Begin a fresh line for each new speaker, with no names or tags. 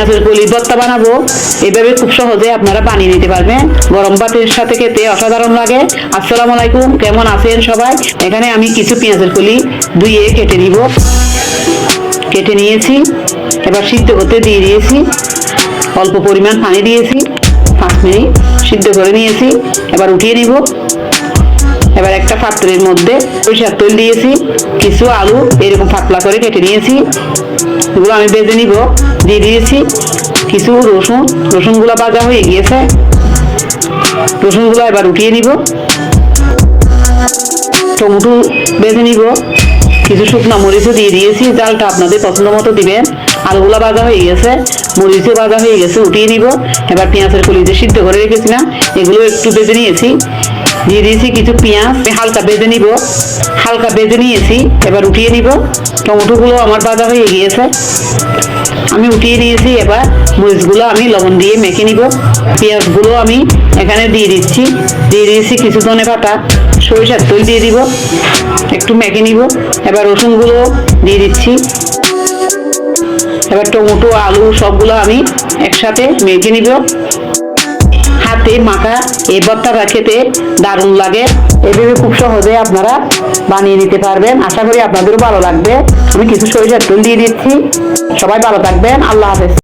পেঁয়াজের কলি ভর্তা বানাবো। এভাবে খুব সহজে আপনারা বানিয়ে নিতে পারবেন। গরম ভাতের সাথে খেতে অসাধারণ লাগে। আসসালামু আলাইকুম, কেমন আছেন সবাই? এখানে আমি কিছু পেঁয়াজের কলি ধুয়ে কেটে নিব। কেটে নিয়েছি। এবার সিদ্ধ করতে দিয়ে দিয়েছি। অল্প পরিমাণ পানি দিয়েছি। পাঁচ মিনিট সিদ্ধ করে নিয়েছি। এবার উঠিয়ে নিব। এবার একটা পাত্রের মধ্যে সরিষার তেল দিয়েছি। কিছু আলু এরকম পাতলা করে কেটে নিয়েছি। এগুলো আমি বেজে নিব, দিয়ে দিয়েছি কিছু রসুন। রসুনগুলো ভাজা হয়ে গিয়েছে। রসুনগুলো এবার উঠিয়ে নিব। টমেটো বেঁধে নিব। কিছু শুকনো মরিচও দিয়ে দিয়েছি, ডালটা আপনাদের পছন্দ মতো দিবেন। আলুগুলো ভাজা হয়ে গেছে মরিচও ভাজা হয়ে গেছে উঠিয়ে নিব। এবার পেঁয়াজের কলি যে সিদ্ধ করে রেখেছিলাম, এগুলো একটু বেজে নিয়েছি। দিয়ে দিয়েছি কিছু পেঁয়াজ হালকা বেজে নিব। হালকা বেজে নিয়েছি, এবার উঠিয়ে নিব। টমেটোগুলো আমার ভাজা হয়ে গিয়েছে। আমি উঠিয়ে নিয়েছি এবার মরিচগুলো আমি লবণ দিয়ে মেখে নিব। পেঁয়াজগুলো আমি এখানে দিয়ে দিচ্ছি। দিয়ে দিয়েছি কিছু ধনে পাতা, সরিষার তেল দিয়ে দিব। একটু মেখে নিব। এবার রসুনগুলো দিয়ে দিচ্ছি। এবার টমেটো, আলু সবগুলো আমি একসাথে মেখে নিব। হাতে মাখা, এই ভর্তাটা খেতে দারুণ লাগে। এভাবে খুব সহজে আপনারা বানিয়ে নিতে পারবেন। আশা করি আপনাদেরও ভালো লাগবে। আমি কিছু সরিষার তেল দিয়ে দিচ্ছি। সবাই ভালো থাকবেন। আল্লাহ হাফেজ।